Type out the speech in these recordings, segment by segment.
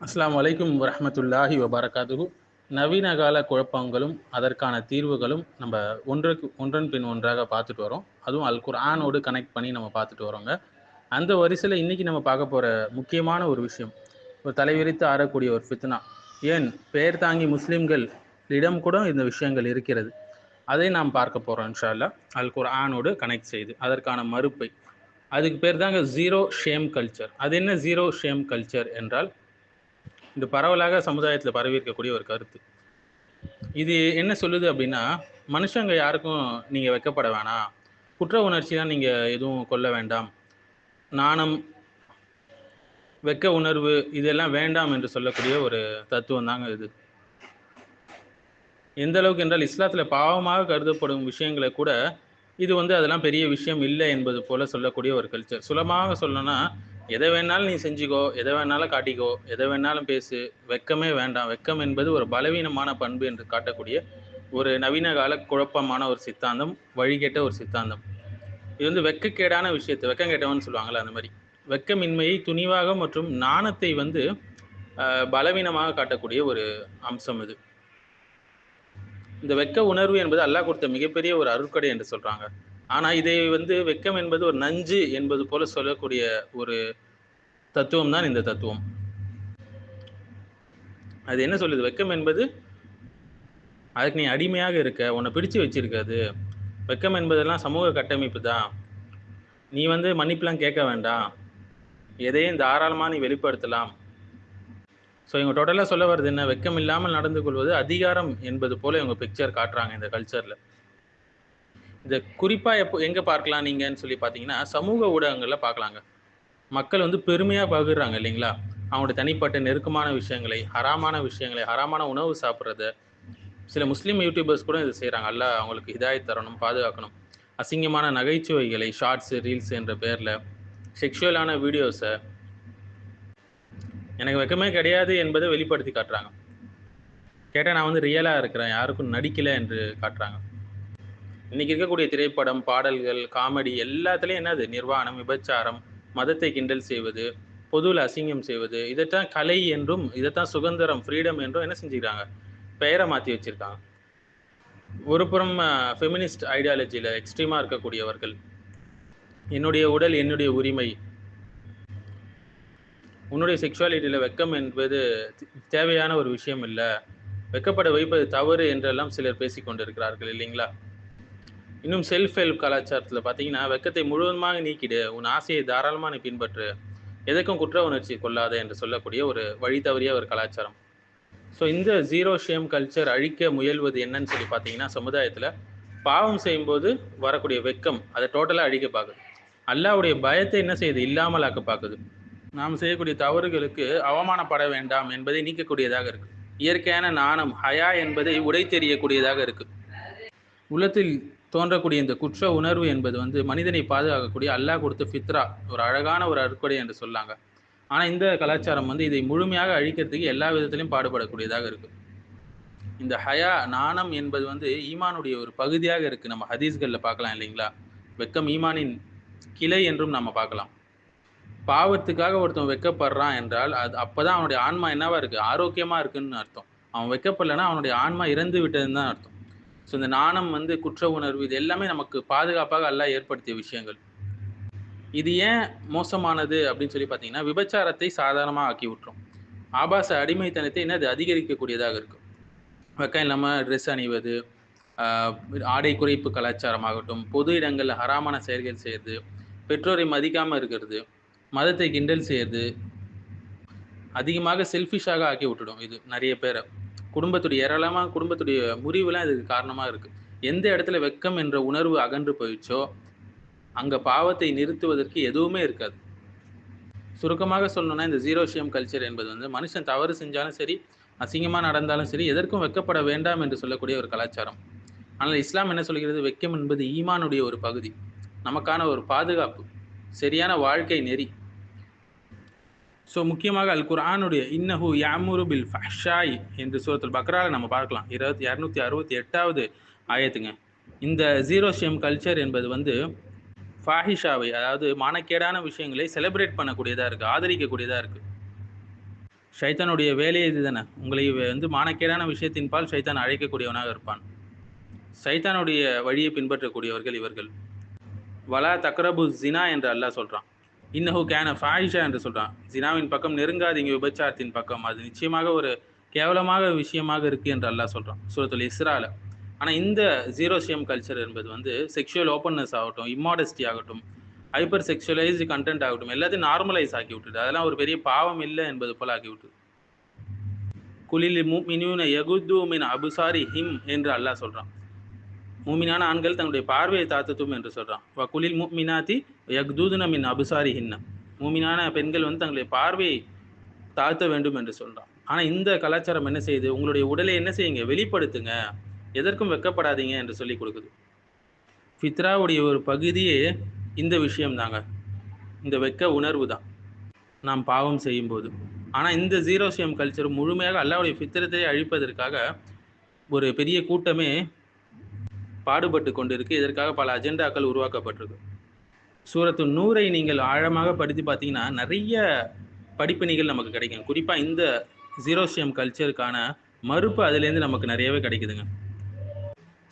அஸ்லாம் வலைக்கும் வரமத்துல்லாஹி வபரகாத்துஹு நவீன கால குழப்பங்களும் அதற்கான தீர்வுகளும் நம்ம ஒன்றுக்கு ஒன்றன் பின் ஒன்றாக பார்த்துட்டு வரோம். அதுவும் அல் குர்ஆனோடு கனெக்ட் பண்ணி நம்ம பார்த்துட்டு வரோங்க. அந்த வரிசையில் இன்றைக்கி நம்ம பார்க்க போகிற முக்கியமான ஒரு விஷயம் ஒரு தலைவிரித்து ஆறக்கூடிய ஒரு ஃபித்னா ஏன்? பெயர் தாங்கி முஸ்லீம்களிடம் கூட இந்த விஷயங்கள் இருக்கிறது. அதை நாம் பார்க்க போகிறோம் இன்ஷால்லா அல் குர்ஆனோடு கனெக்ட் செய்து அதற்கான மறுப்பை. அதுக்கு பேர் தாங்க ஜீரோ ஷேம் கல்ச்சர் அது என்ன ஜீரோ ஷேம் கல்ச்சர் என்றால் இது பரவலாக சமுதாயத்தில் பரவி இருக்கக்கூடிய ஒரு கருத்து. இது என்ன சொல்லுது அப்படின்னா மனுஷங்க யாருக்கும் நீங்கள் வைக்கப்பட வேணாம். குற்ற உணர்ச்சிலாம் நீங்கள் எதுவும் கொள்ள வேண்டாம். நாணம் வெக்க உணர்வு இதெல்லாம் வேண்டாம் என்று சொல்லக்கூடிய ஒரு தத்துவம் தாங்க இது. எந்த அளவுக்கு என்றால் இஸ்லாத்தில் பாவமாக கருதப்படும் விஷயங்களை கூட இது வந்து அதெல்லாம் பெரிய விஷயம் இல்லை என்பது போல சொல்லக்கூடிய ஒரு கல்ச்சர் சுலமாக சொல்லணும்னா எதை வேணாலும் நீ செஞ்சுக்கோ எதை வேணாலும் காட்டிக்கோ எதை வேணாலும் பேசு. வெக்கமே வேண்டாம். வெக்கம் என்பது ஒரு பலவீனமான பண்பு என்று காட்டக்கூடிய ஒரு நவீன கால குழப்பமான ஒரு சித்தாந்தம் வழிகேட்ட ஒரு சித்தாந்தம். இது வந்து வெக்கக்கேடான விஷயத்தை வெக்கம் கேட்டவன் சொல்லுவாங்கள்ல அந்த மாதிரி. வெக்கமின்மையை துணிவாக மற்றும் நாணத்தை வந்து பலவீனமாக காட்டக்கூடிய ஒரு அம்சம் இது. இந்த வெக்க உணர்வு என்பது அல்லாஹ் கொடுத்த மிகப்பெரிய ஒரு அருட்கடை என்று சொல்கிறாங்க ஆனா இதை வந்து வெக்கம் என்பது ஒரு நஞ்சு என்பது போல சொல்லக்கூடிய ஒரு தத்துவம் தான் இந்த தத்துவம். அது என்ன சொல்லுது? வெக்கம் என்பது அதுக்கு நீ அடிமையாக இருக்க உன்னை பிடிச்சு வச்சிருக்காது. வெக்கம் என்பதெல்லாம் சமூக கட்டமைப்பு தான். நீ வந்து மன்னிப்புலாம் கேட்க வேண்டாம். எதையும் தாராளமாக நீ வெளிப்படுத்தலாம். ஸோ இவங்க டோட்டலாக சொல்ல வர்றது என்ன? வெக்கம் இல்லாமல் நடந்து கொள்வது அதிகாரம் என்பது போல இவங்க பிக்சர் காட்டுறாங்க இந்த கல்ச்சரில் இதை குறிப்பாக எப்போ எங்கே பார்க்கலாம் நீங்கன்னு சொல்லி பார்த்தீங்கன்னா சமூக ஊடகங்களில் பார்க்கலாங்க. மக்கள் வந்து பெருமையாக பகிர்றாங்க இல்லைங்களா? அவங்களோட தனிப்பட்ட நெருக்கமான விஷயங்களை ஹராமான விஷயங்களை ஹராமான உணவு சாப்பிட்றத. சில முஸ்லீம் யூடியூபர்ஸ் கூட இது செய்கிறாங்க அல்ல அவங்களுக்கு இதாய் தரணும் பாதுகாக்கணும். அசிங்கமான நகைச்சுவைகளை ஷார்ட்ஸு ரீல்ஸ் என்ற பேரில் செக்ஷுவலான வீடியோஸை எனக்கு வெக்கமே கிடையாது என்பதை வெளிப்படுத்தி காட்டுறாங்க. கேட்டால் நான் வந்து ரியலாக இருக்கிறேன் யாருக்கும் நடிக்கலை என்று காட்டுறாங்க. இன்னைக்கு இருக்கக்கூடிய திரைப்படம் பாடல்கள் காமெடி எல்லாத்துலேயும் என்னது? நிர்வாணம் விபச்சாரம் மதத்தை கிண்டல் செய்வது பொதுவில் அசிங்கம் செய்வது இதைத்தான் கலை என்றும் இதைத்தான் சுதந்திரம் ஃப்ரீடம் என்றும் என்ன செஞ்சுக்கிறாங்க? பெயரை மாற்றி வச்சுருக்காங்க. ஒரு புறம் ஃபெமினிஸ்ட் ஐடியாலஜியில் எக்ஸ்ட்ரீமாக இருக்கக்கூடியவர்கள். என்னுடைய உடல் என்னுடைய உரிமை. உன்னுடைய செக்ஷுவாலிட்டியில் வெக்கம் என்பது தேவையான ஒரு விஷயம் இல்லை. வெக்கப்பட வைப்பது தவறு என்றெல்லாம் சிலர் பேசிக்கொண்டிருக்கிறார்கள் இல்லைங்களா? இன்னும் செல்ஃப் ஹெல்ப் கலாச்சாரத்தில் பார்த்தீங்கன்னா வெக்கத்தை முழுவதுமாக நீக்கிடு உன் ஆசையை தாராளமாக நீ பின்பற்று. எதுக்கும் குற்ற உணர்ச்சி கொள்ளாத என்று சொல்லக்கூடிய ஒரு வழி தவறிய ஒரு கலாச்சாரம். ஸோ இந்த ஜீரோ ஷேம் கல்ச்சர் அழிக்க முயல்வது என்னன்னு சொல்லி பார்த்தீங்கன்னா சமுதாயத்தில் பாவம் செய்யும்போது வரக்கூடிய வெக்கம் அதை டோட்டலாக அழிக்க பார்க்குது அல்லாவுடைய பயத்தை என்ன செய்யுது? இல்லாமலாக்க பார்க்குது நாம் செய்யக்கூடிய தவறுகளுக்கு அவமானப்பட வேண்டாம் என்பதை நீக்கக்கூடியதாக இருக்குது இயற்கையான நாணம் ஹயா என்பதை உடை தெரியக்கூடியதாக இருக்குது உள்ளத்தில் தோன்றக்கூடிய இந்த குற்ற உணர்வு என்பது வந்து மனிதனை பாதுகாக்கக்கூடிய அல்லாஹ் கொடுத்த ஃபித்ரா ஒரு அழகான ஒரு அற்கொடை என்று சொல்லாங்க. ஆனால் இந்த கலாச்சாரம் வந்து இதை முழுமையாக அழிக்கிறதுக்கு எல்லா விதத்திலையும் பாடுபடக்கூடியதாக இருக்குது இந்த ஹயா நாணம் என்பது வந்து ஈமானுடைய ஒரு பகுதியாக இருக்குது நம்ம ஹதீஸ்களில் பார்க்கலாம் இல்லைங்களா? வெக்கம் ஈமானின் கிளை என்றும் நம்ம பார்க்கலாம். பாவத்துக்காக ஒருத்தன் வெக்கப்படுறான் என்றால் அது அப்பதான் அவனுடைய ஆன்மா என்னவா இருக்குது ஆரோக்கியமாக இருக்குன்னு அர்த்தம். அவன் வெக்கப்படலைன்னா அவனுடைய ஆன்மா இறந்து விட்டதுன்னு தான் அர்த்தம். ஸோ இந்த நாணம் வந்து குற்ற உணர்வு இது எல்லாமே நமக்கு பாதுகாப்பாக அல்லாஹ் ஏற்படுத்திய விஷயங்கள். இது ஏன் மோசமானது அப்படின்னு சொல்லி பார்த்தீங்கன்னா விபச்சாரத்தை சாதாரணமாக ஆக்கி விட்டுரும். ஆபாச அடிமைத்தனத்தை என்னது? அதிகரிக்கக்கூடியதாக இருக்கும். வெக்கம் இல்லாமல் ட்ரெஸ் அணிவது ஆடை குறைப்பு கலாச்சாரமாகட்டும் பொது இடங்களில் ஹராமான செயல்கள் செய்யறது பெற்றோரை மதிக்காமல் இருக்கிறது மதத்தை கிண்டல் செய்யறது அதிகமாக செல்ஃபிஷாக ஆக்கி விட்டுடும் இது நிறைய பேரை. குடும்பத்துடைய ஏராளமாக குடும்பத்துடைய முறிவுலாம் இதுக்கு காரணமாக இருக்குது எந்த இடத்துல வெக்கம் என்ற உணர்வு அகன்று போயிடுச்சோ அங்கே பாவத்தை நிறுத்துவதற்கு எதுவுமே இருக்காது. சுருக்கமாக சொல்லணும்னா இந்த ஜீரோ ஷியம் கல்ச்சர் என்பது வந்து மனுஷன் தவறு செஞ்சாலும் சரி அசிங்கமாக நடந்தாலும் சரி எதற்கும் வெக்கப்பட வேண்டாம் என்று சொல்லக்கூடிய ஒரு கலாச்சாரம். ஆனால் இஸ்லாம் என்ன சொல்கிறது? வெக்கம் என்பது ஈமானுடைய ஒரு பகுதி. நமக்கான ஒரு பாதுகாப்பு. சரியான வாழ்க்கை நெறி. ஸோ முக்கியமாக அல் குர்ஆனுடைய இன்னஹு யாமுரு பில் ஃபஷாய் என்று சூரத்துல் பக்ராவில் நம்ம பார்க்கலாம். இருபத்தி இரநூத்தி அறுபத்தி எட்டாவது ஆயத்துங்க. இந்த ஜீரோ ஷேம் கல்ச்சர் என்பது வந்து ஃபாஹிஷாவை அதாவது மானக்கேடான விஷயங்களை செலிப்ரேட் பண்ணக்கூடியதாக இருக்குது ஆதரிக்கக்கூடியதாக இருக்குது ஷைத்தானுடைய வேலையை இதுதானே. உங்களை வந்து மானக்கேடான விஷயத்தின் பால் ஷைத்தான் அழைக்கக்கூடியவனாக இருப்பான். சைத்தானுடைய வழியை பின்பற்றக்கூடியவர்கள் இவர்கள். வலா தக்ரபு ஜினா என்று அல்லாஹ் சொல்கிறான் இன்னஹு கேன ஃபாயிஷா என்று சொல்கிறான் ஜினாவின் பக்கம் நெருங்காதீங்க விபச்சாரத்தின் பக்கம். அது நிச்சயமாக ஒரு கேவலமாக விஷயமாக இருக்குது என்று அல்லாஹ் சொல்கிறான் சூரத்துல் இஸ்ரால. ஆனால் இந்த ஜீரோ ஷியம் கல்ச்சர் என்பது வந்து செக்ஷுவல் ஓப்பன்னஸ் ஆகட்டும் இம்மாடஸ்டி ஆகட்டும் ஹைப்பர் செக்ஷுவலைஸ்டு கண்டென்ட் ஆகட்டும் எல்லாத்தையும் நார்மலைஸ் ஆக்கி விட்டுது அதெல்லாம் ஒரு பெரிய பாவம் இல்லை என்பது போல ஆக்கி விட்டுது. குலில் மினூன யகுத்து மின் அபுசாரி ஹிம் என்று அல்லாஹ் சொல்கிறான் மூமினான ஆண்கள் தங்களுடைய பார்வையை தாத்துட்டும் என்று சொல்கிறான் குலில் மூமினாத்தி யக்தூதுன மின் அபுசாரி ஹின்ன மூமினான பெண்கள் வந்து தங்களுடைய பார்வையை தாழ்த்த வேண்டும் என்று சொல்கிறான் ஆனால் இந்த கலாச்சாரம் என்ன செய்யுது? உங்களுடைய உடலை என்ன செய்யுங்க? வெளிப்படுத்துங்க. எதற்கும் வெக்கப்படாதீங்க என்று சொல்லி கொடுக்குது. ஃபித்ராவுடைய ஒரு பகுதியே இந்த விஷயம் தாங்க இந்த வெக்க உணர்வு தான். நாம் பாவம் செய்யும்போது. ஆனால் இந்த ஜீரோ ஷியம் கல்ச்சர் முழுமையாக அல்லாவுடைய ஃபித்திரத்தை அழிப்பதற்காக ஒரு பெரிய கூட்டமே பாடுபட்டு கொண்டிருக்கு. இதற்காக பல அஜெண்டாக்கள் உருவாக்கப்பட்டிருக்கு. சூரத்து நூரை நீங்கள் ஆழமாக படித்து பார்த்தீங்கன்னா நிறைய படிப்பினைகள் நமக்கு கிடைக்கும். குறிப்பாக இந்த ஜீரோஷியம் கல்ச்சருக்கான மறுப்பு அதுலேருந்து நமக்கு நிறையவே கிடைக்குதுங்க.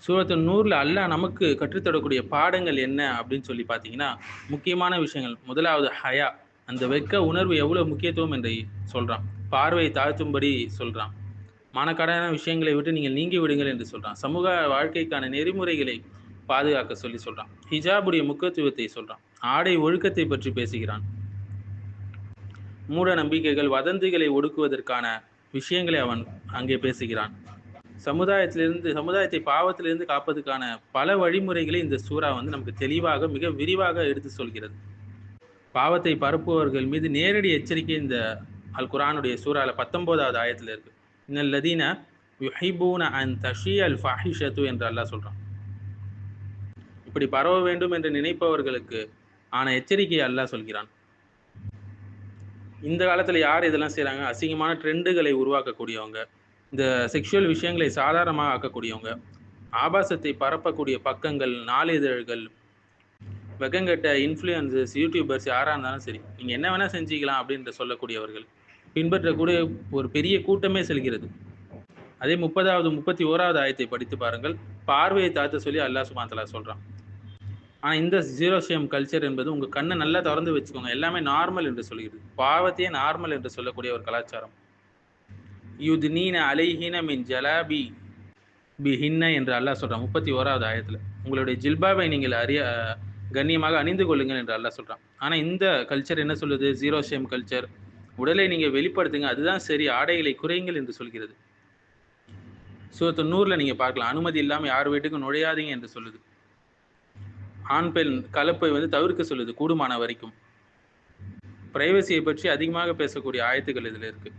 சூரத்து நூறில் அல்லாஹ் நமக்கு கற்றுத்தரக்கூடிய பாடங்கள் என்ன அப்படின்னு சொல்லி பார்த்தீங்கன்னா முக்கியமான விஷயங்கள். முதலாவது ஹயா அந்த வெக்க உணர்வு எவ்வளோ முக்கியத்துவம் என்று சொல்கிறான் பார்வையை தாழ்த்தும்படி சொல்கிறான் மானக்காடான விஷயங்களை விட்டு நீங்கள் நீங்கி விடுங்கள் என்று சொல்கிறான் சமூக வாழ்க்கைக்கான நெறிமுறைகளை பாதுகாக்க சொல்லி சொல்கிறான் ஹிஜாபுடைய முக்கியத்துவத்தை சொல்கிறான் ஆடை ஒழுக்கத்தை பற்றி பேசுகிறான். மூட நம்பிக்கைகள் வதந்திகளை ஒடுக்குவதற்கான விஷயங்களை அவன் அங்கே பேசுகிறான். சமுதாயத்திலிருந்து சமுதாயத்தை பாவத்திலிருந்து காப்பதற்கான பல வழிமுறைகளை இந்த சூறா வந்து நமக்கு தெளிவாக மிக விரிவாக எடுத்து சொல்கிறது. பாவத்தை பரப்புபவர்கள் மீது நேரடி எச்சரிக்கை இந்த அல் குரானுடைய சூறால பத்தொன்பதாவது ஆயத்தில் இருக்கு. இந்த லதீன யுஹிபூன அன் தஷி அல் ஃபஹிஷத்து என்று அல்லாஹ் சொல்றான். இப்படி பரவ வேண்டும் என்று நினைப்பவர்களுக்கு ஆன எச்சரிக்கையை அல்லாஹ் சொல்கிறான். இந்த காலத்தில் யார் இதெல்லாம் செய்கிறாங்க அசிங்கமான ட்ரெண்டுகளை உருவாக்கக்கூடியவங்க இந்த செக்ஷுவல் விஷயங்களை சாதாரணமாக ஆக்கக்கூடியவங்க ஆபாசத்தை பரப்பக்கூடிய பக்கங்கள் நாளிதழ்கள் வெக்கங்கட்ட இன்ஃப்ளூயன்சஸ் யூடியூபர்ஸ் யாராக இருந்தாலும் சரி நீங்கள் என்ன வேணால் செஞ்சுக்கலாம் அப்படின்ற சொல்லக்கூடியவர்கள் பின்பற்றக்கூடிய ஒரு பெரிய கூட்டமே செல்கிறது. அதே முப்பதாவது முப்பத்தி ஓராவது ஆயத்தை படித்து பாருங்கள். பார்வையை தாத்த சொல்லி அல்லாஹ் சுமாத்தலா சொல்கிறான் ஆனால் இந்த ஜீரோ ஷேம் கல்ச்சர் என்பது உங்கள் கண்ணை நல்லா திறந்து வச்சுக்கோங்க. எல்லாமே நார்மல் என்று சொல்கிறது. பாவத்தையே நார்மல் என்று சொல்லக்கூடிய ஒரு கலாச்சாரம். யுத்னீன அலைஹீன மின் ஜலாபி பி ஹின்ன என்று அல்லாஹ் சொல்கிறான் முப்பத்தி ஓராவது ஆயத்தில். உங்களுடைய ஜில்பாவை நீங்கள் அறிய கண்ணியமாக அணிந்து கொள்ளுங்கள் என்று அல்லாஹ் சொல்கிறான் ஆனால் இந்த கல்ச்சர் என்ன சொல்லுது? ஜீரோ ஷேம் கல்ச்சர் உடலை நீங்கள் வெளிப்படுத்துங்க. அதுதான் சரி. ஆடைகளை குறையுங்கள் என்று சொல்கிறது. சூரத்து நூறில் நீங்கள் பார்க்கலாம். அனுமதி இல்லாமல் யார் வீட்டுக்கும் நுழையாதீங்க என்று சொல்லுது. ஆண் பெண் கலப்பை வந்து தவிர்க்க சொல்லுது கூடுமான வரைக்கும். பிரைவசியை பற்றி அதிகமாக பேசக்கூடிய ஆயத்துக்கள் இதில் இருக்கு.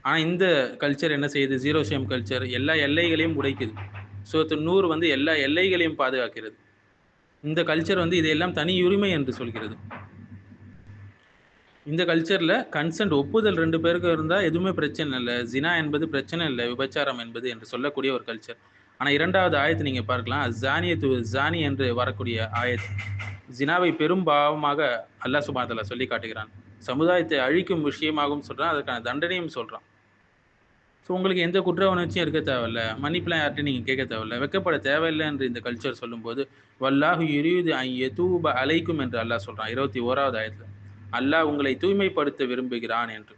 ஆனால் இந்த கல்ச்சர் என்ன செய்யுது? ஜீரோ ஷேம் கல்ச்சர் எல்லா எல்லைகளையும் உடைக்குது. சூரத்து நூறு வந்து எல்லா எல்லைகளையும் பாதுகாக்கிறது. இந்த கல்ச்சர் வந்து இதையெல்லாம் தனி உரிமை என்று சொல்கிறது. இந்த கல்ச்சரில் கன்சென்ட் ஒப்புதல் ரெண்டு பேருக்கு இருந்தால் எதுவுமே பிரச்சனை இல்லை. ஜினா என்பது பிரச்சனை இல்லை விபச்சாரம் என்பது என்று சொல்லக்கூடிய ஒரு கல்ச்சர் ஆனால் இரண்டாவது ஆயத்தை நீங்கள் பார்க்கலாம். ஜானியத்து ஜானி என்று வரக்கூடிய ஆயத் ஜினாவை பெரும் பாவமாக அல்லாஹ் சுபாத்தலா சொல்லி காட்டுகிறான். சமுதாயத்தை அழிக்கும் விஷயமாகவும் சொல்கிறான் அதற்கான தண்டனையும் சொல்கிறான் ஸோ உங்களுக்கு எந்த குற்ற உணர்ச்சியும் இருக்க தேவையில்ல. மன்னிப்புலாம் யார்ட்டையும் நீங்கள் கேட்க தேவையில்ல. வெக்கப்பட தேவையில்லை என்று இந்த கல்ச்சர் சொல்லும்போது வல்லாஹு எரியுது ஐ எதூப அலைக்கும் என்று அல்லாஹ் சொல்கிறான் இருபத்தி ஓராவது ஆயத்தில். அல்லாஹ் உங்களை தூய்மைப்படுத்த விரும்புகிறான் என்று.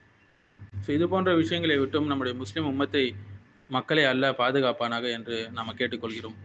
ஸோ இது போன்ற விஷயங்களை விட்டும் நம்முடைய முஸ்லீம் உம்மத்தை மக்களை அல்ல பாதுகாப்பானாக என்று நாம் கேட்டுக்கொள்கிறோம்.